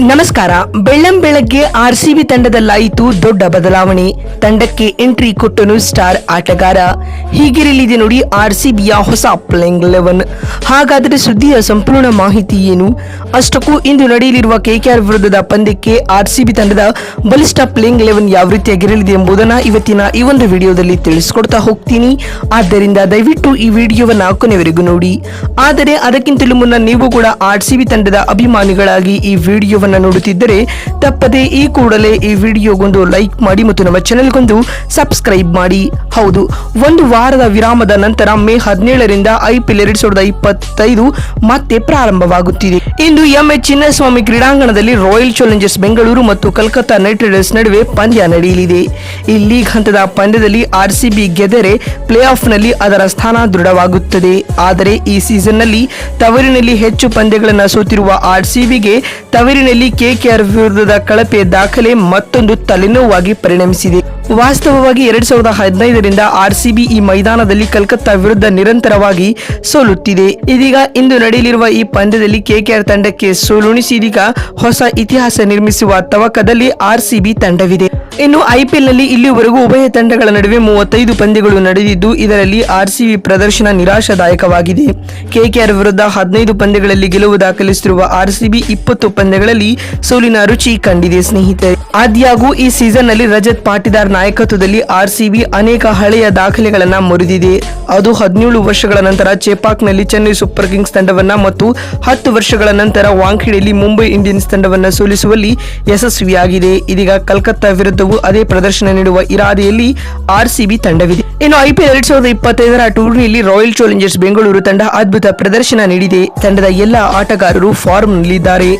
ನಮಸ್ಕಾರ. ಬೆಳ್ಳಂ ಬೆಳಗ್ಗೆ ಆರ್ಸಿಬಿ ತಂಡದಲ್ಲಾಯಿತು ದೊಡ್ಡ ಬದಲಾವಣೆ. ತಂಡಕ್ಕೆ ಎಂಟ್ರಿ ಕೊಟ್ಟನು ಸ್ಟಾರ್ ಆಟಗಾರ. ಹೀಗಿರಲಿದೆ ನೋಡಿ ಆರ್ಸಿಬಿಯ ಹೊಸ ಪ್ಲೇಯಿಂಗ್ ಲೆವೆನ್ ಹಾಗಾದರೆ ಸುದ್ದಿಯ ಸಂಪೂರ್ಣ ಮಾಹಿತಿ ಏನು? ಅಷ್ಟಕ್ಕೂ ಇಂದು ನಡೆಯಲಿರುವ ಕೆಕೆಆರ್ ವಿರುದ್ಧದ ಪಂದ್ಯಕ್ಕೆ ಆರ್ಸಿಬಿ ತಂಡದ ಬಲಿಷ್ಠ ಪ್ಲೇಯಿಂಗ್ ಲೆವೆನ್ ಯಾವ ರೀತಿಯಾಗಿರಲಿದೆ ಎಂಬುದನ್ನ ಇವತ್ತಿನ ಈ ಒಂದು ವಿಡಿಯೋದಲ್ಲಿ ತಿಳಿಸಿಕೊಡ್ತಾ ಹೋಗ್ತೀನಿ. ಆದ್ದರಿಂದ ದಯವಿಟ್ಟು ಈ ವಿಡಿಯೋವನ್ನು ಕೊನೆವರೆಗೂ ನೋಡಿ. ಆದರೆ ಅದಕ್ಕಿಂತಲೂ ಮುನ್ನ ನೀವು ಕೂಡ ಆರ್ಸಿಬಿ ತಂಡದ ಅಭಿಮಾನಿಗಳಾಗಿ ಈ ವಿಡಿಯೋವನ್ನ ನೋಡುತ್ತಿದ್ದರೆ ತಪ್ಪದೆ ಈ ಕೂಡಲೇ ಈ ವಿಡಿಯೋಗೊಂದು ಲೈಕ್ ಮಾಡಿ ಮತ್ತು ನಮ್ಮ ಚಾನೆಲ್ಗೊಂದು ಸಬ್ಸ್ಕ್ರೈಬ್ ಮಾಡಿ. ಹೌದು. ಒಂದು ವಾರದ ವಿರಾಮದ ನಂತರ ಮೇ ಹದಿನೇಳರಿಂದ ಐಪಿಎಲ್ ಎರಡ್ ಸಾವಿರದ ಇಪ್ಪತ್ತೈದು ಮತ್ತೆ ಪ್ರಾರಂಭವಾಗುತ್ತಿದೆ. ಇಂದು ಎಂ ಎಂಎ ಚಿನ್ನಸ್ವಾಮಿ ಕ್ರೀಡಾಂಗಣದಲ್ಲಿ ರಾಯಲ್ ಚಾಲೆಂಜರ್ಸ್ ಬೆಂಗಳೂರು ಮತ್ತು ಕಲ್ಕತ್ತಾ ನೈಟ್ ರೈಡರ್ಸ್ ನಡುವೆ ಪಂದ್ಯ ನಡೆಯಲಿದೆ. ಈ ಲೀಗ್ ಹಂತದ ಪಂದ್ಯದಲ್ಲಿ ಆರ್ಸಿಬಿ ಗೆದ್ದರೆ ಪ್ಲೇ ಆಫ್ನಲ್ಲಿ ಅದರ ಸ್ಥಾನ ದೃಢವಾಗುತ್ತದೆ. ಆದರೆ ಈ ಸೀಸನ್ನಲ್ಲಿ ತವರಿನಲ್ಲಿ ಹೆಚ್ಚು ಪಂದ್ಯಗಳನ್ನು ಸೋತಿರುವ ಆರ್ಸಿಬಿಗೆ ತವರಿನಲ್ಲಿ ಕೆಕೆಆರ್ ವಿರುದ್ಧದ ಕಳಪೆ ದಾಖಲೆ ಮತ್ತೊಂದು ತಲೆನೋವಾಗಿ ಪರಿಣಮಿಸಿದೆ. ವಾಸ್ತವವಾಗಿ ಎರಡ್ ಸಾವಿರದ ಹದಿನೈದರಿಂದ ಆರ್ಸಿಬಿ ಈ ಮೈದಾನದಲ್ಲಿ ಕಲ್ಕತ್ತಾ ವಿರುದ್ಧ ನಿರಂತರವಾಗಿ ಸೋಲುತ್ತಿದೆ. ಇದೀಗ ಇಂದು ನಡೆಯಲಿರುವ ಈ ಪಂದ್ಯದಲ್ಲಿ ಕೆಕೆಆರ್ ತಂಡಕ್ಕೆ ಸೋಲುಣಿಸಿ ಇದೀಗ ಹೊಸ ಇತಿಹಾಸ ನಿರ್ಮಿಸುವ ತವಕದಲ್ಲಿ ಆರ್ಸಿಬಿ ತಂಡವಿದೆ. ಇನ್ನು ಐಪಿಎಲ್ನಲ್ಲಿ ಇಲ್ಲಿವರೆಗೂ ಉಭಯ ತಂಡಗಳ ನಡುವೆ ಮೂವತ್ತೈದು ಪಂದ್ಯಗಳು ನಡೆದಿದ್ದು, ಇದರಲ್ಲಿ ಆರ್ಸಿಬಿ ಪ್ರದರ್ಶನ ನಿರಾಶಾದಾಯಕವಾಗಿದೆ. ಕೆಕೆಆರ್ ವಿರುದ್ಧ ಹದಿನೈದು ಪಂದ್ಯಗಳಲ್ಲಿ ಗೆಲುವು ದಾಖಲಿಸಿರುವ ಆರ್ಸಿಬಿ ಇಪ್ಪತ್ತು ಪಂದ್ಯಗಳಲ್ಲಿ ಸೋಲಿನ ರುಚಿ ಕಂಡಿದೆ, ಸ್ನೇಹಿತರೆ. ಆದ್ಯಾಗೂ ಈ ಸೀಸನ್ನಲ್ಲಿ ರಜತ್ ಪಾಟಿದಾರ್ ನಾಯಕತ್ವದಲ್ಲಿ ಆರ್ಸಿಬಿ ಅನೇಕ ಹಳೆಯ ದಾಖಲೆಗಳನ್ನ ಮುರಿದಿದೆ. ಅದು ಹದಿನೇಳು ವರ್ಷಗಳ ನಂತರ ಚೆಪಾಕ್ನಲ್ಲಿ ಚೆನ್ನೈ ಸೂಪರ್ ಕಿಂಗ್ಸ್ ತಂಡವನ್ನ ಮತ್ತು ಹತ್ತು ವರ್ಷಗಳ ನಂತರ ವಾಂಖೆಡೆಯಲ್ಲಿ ಮುಂಬೈ ಇಂಡಿಯನ್ಸ್ ತಂಡವನ್ನ ಸೋಲಿಸುವಲ್ಲಿ ಯಶಸ್ವಿಯಾಗಿದೆ. ಇದೀಗ ಕಲ್ಕತ್ತಾ ವಿರುದ್ಧವೂ ಅದೇ ಪ್ರದರ್ಶನ ನೀಡುವ ಇರಾದೆಯಲ್ಲಿ ಆರ್ಸಿಬಿ ತಂಡವಿದೆ. ಇನ್ನು ಐಪಿಎಲ್ ಎರಡ್ ಸಾವಿರದ ಇಪ್ಪತ್ತೈದರ ಟೂರ್ನಿಯಲ್ಲಿ ರಾಯಲ್ ಚಾಲೆಂಜರ್ಸ್ ಬೆಂಗಳೂರು ತಂಡ ಅದ್ಭುತ ಪ್ರದರ್ಶನ ನೀಡಿದೆ. ತಂಡದ ಎಲ್ಲ ಆಟಗಾರರು ಫಾರ್ಮ್ನಲ್ಲಿದ್ದಾರೆ.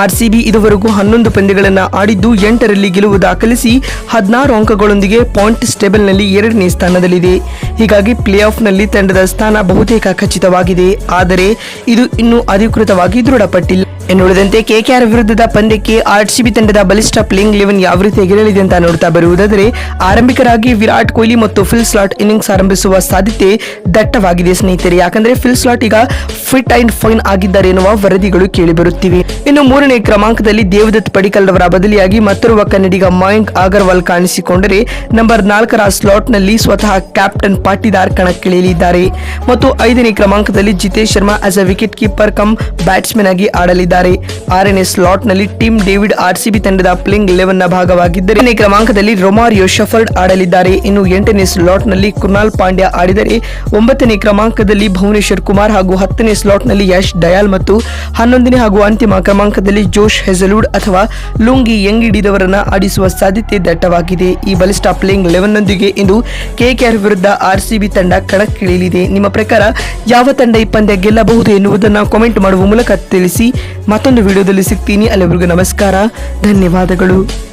ಆರ್ಸಿಬಿ ಇದುವರೆಗೂ ಹನ್ನೊಂದು ಪಂದ್ಯಗಳನ್ನು ಆಡಿದ್ದು ಎಂಟರಲ್ಲಿ ಗೆಲುವು ದಾಖಲಿಸಿ ಹದಿನಾರು ಅಂಕಗಳೊಂದಿಗೆ ಪಾಯಿಂಟ್ಸ್ ಟೇಬಲ್ನಲ್ಲಿ ಎರಡನೇ ಸ್ಥಾನದಲ್ಲಿದೆ. ಹೀಗಾಗಿ ಪ್ಲೇ ಆಫ್ನಲ್ಲಿ ತಂಡದ ಸ್ಥಾನ ಬಹುತೇಕ ಖಚಿತವಾಗಿದೆ. ಆದರೆ ಇದು ಇನ್ನೂ ಅಧಿಕೃತವಾಗಿ ದೃಢಪಟ್ಟಿಲ್ಲ. ಎನ್ನುಳಿದಂತೆ ಕೆಕೆಆರ್ ವಿರುದ್ಧದ ಪಂದ್ಯಕ್ಕೆ ಆರ್ಸಿಬಿ ತಂಡದ ಬಲಿಷ್ಠ ಪ್ಲೇಯಿಂಗ್ ಲೆವೆನ್ ಯಾವ ರೀತಿ ರೀತಿಯಾಗಿರಲಿದೆ ಅಂತ ನೋಡ್ತಾ ಬರುವುದಾದರೆ, ಆರಂಭಿಕರಾಗಿ ವಿರಾಟ್ ಕೊಹ್ಲಿ ಮತ್ತು ಫಿಲ್ ಸ್ಲಾಟ್ ಇನ್ನಿಂಗ್ಸ್ ಆರಂಭಿಸುವ ಸಾಧ್ಯತೆ ದಟ್ಟವಾಗಿದೆ ಸ್ನೇಹಿತರೆ. ಯಾಕಂದ್ರೆ ಫಿಲ್ ಸ್ಲಾಟ್ ಈಗ ಫಿಟ್ ಅಂಡ್ ಫೈನ್ ಆಗಿದ್ದಾರೆ ಎನ್ನುವ ವರದಿಗಳು ಕೇಳಿಬರುತ್ತಿವೆ. ಇನ್ನು ಮೂರನೇ ಕ್ರಮಾಂಕದಲ್ಲಿ ದೇವದತ್ ಪಡಿಕಲ್ ಅವರ ಬದಲಿಯಾಗಿ ಮತ್ತೊರುವ ಕನ್ನಡಿಗ ಮಯಾಂಕ್ ಅಗರ್ವಾಲ್ ಕಾಣಿಸಿಕೊಂಡರೆ ನಂಬರ್ ನಾಲ್ಕರ ಸ್ಲಾಟ್ನಲ್ಲಿ ಸ್ವತಃ ಕ್ಯಾಪ್ಟನ್ ಪಾಟಿದಾರ್ ಕಣಕ್ಕಿಳಿಯಲಿದ್ದಾರೆ. ಮತ್ತು ಐದನೇ ಕ್ರಮಾಂಕದಲ್ಲಿ Jitesh Sharma as a wicket keeper cum batsman ಆಗಿ ಆಡಲಿದ್ದಾರೆ. ಆರನೇ ಸ್ಲಾಟ್ನಲ್ಲಿ ಟೀಮ್ ಡೇವಿಡ್ ಆರ್ಸಿಬಿ ತಂಡದ ಪ್ಲೇಯಿಂಗ್ ಲೆವೆನ್ನ ಭಾಗವಾಗಿದ್ದರೆ ಏಳನೇ ಕ್ರಮಾಂಕದಲ್ಲಿ ರೊಮಾರಿಯೋ ಶಫರ್ಡ್ ಆಡಲಿದ್ದಾರೆ. ಇನ್ನು ಎಂಟನೇ ಸ್ಲಾಟ್ನಲ್ಲಿ ಕುನಾಲ್ ಪಾಂಡ್ಯ ಆಡಿದರೆ ಒಂಬತ್ತನೇ ಕ್ರಮಾಂಕದಲ್ಲಿ ಭುವನೇಶ್ವರ್ ಕುಮಾರ್ ಹಾಗೂ ಹತ್ತನೇ ಸ್ಲಾಟ್ನಲ್ಲಿ ಯಶ್ ಡಯಾಲ್ ಮತ್ತು ಹನ್ನೊಂದನೇ ಹಾಗೂ ಅಂತಿಮ ಕ್ರಮಾಂಕದಲ್ಲಿ ಜೋಶ್ ಹೆಸಲುಡ್ ಅಥವಾ ಲುಂಗಿ ಯಂಗಿಡಿದವರನ್ನು ಆಡಿಸುವ ಸಾಧ್ಯತೆ ದಟ್ಟವಾಗಿದೆ. ಈ ಬಲಿಷ್ಠ ಪ್ಲೇಯಿಂಗ್ ಲೆವೆನ್ ನೊಂದಿಗೆ ಇಂದು ಕೆಕೆಆರ್ ವಿರುದ್ಧ ಆರ್ಸಿಬಿ ತಂಡ ಕಣಕ್ಕಿಳಿಯಲಿದೆ. ನಿಮ್ಮ ಪ್ರಕಾರ ಯಾವ ತಂಡ ಈ ಪಂದ್ಯ ಗೆಲ್ಲಬಹುದು ಎನ್ನುವುದನ್ನು ಕಾಮೆಂಟ್ ಮಾಡುವ ಮೂಲಕ ತಿಳಿಸಿ. ಮತ್ತೊಂದು ವಿಡಿಯೋದಲ್ಲಿ ಸಿಗ್ತೀನಿ. ಅಲ್ಲಿವರೆಗೂ ನಮಸ್ಕಾರ. ಧನ್ಯವಾದಗಳು.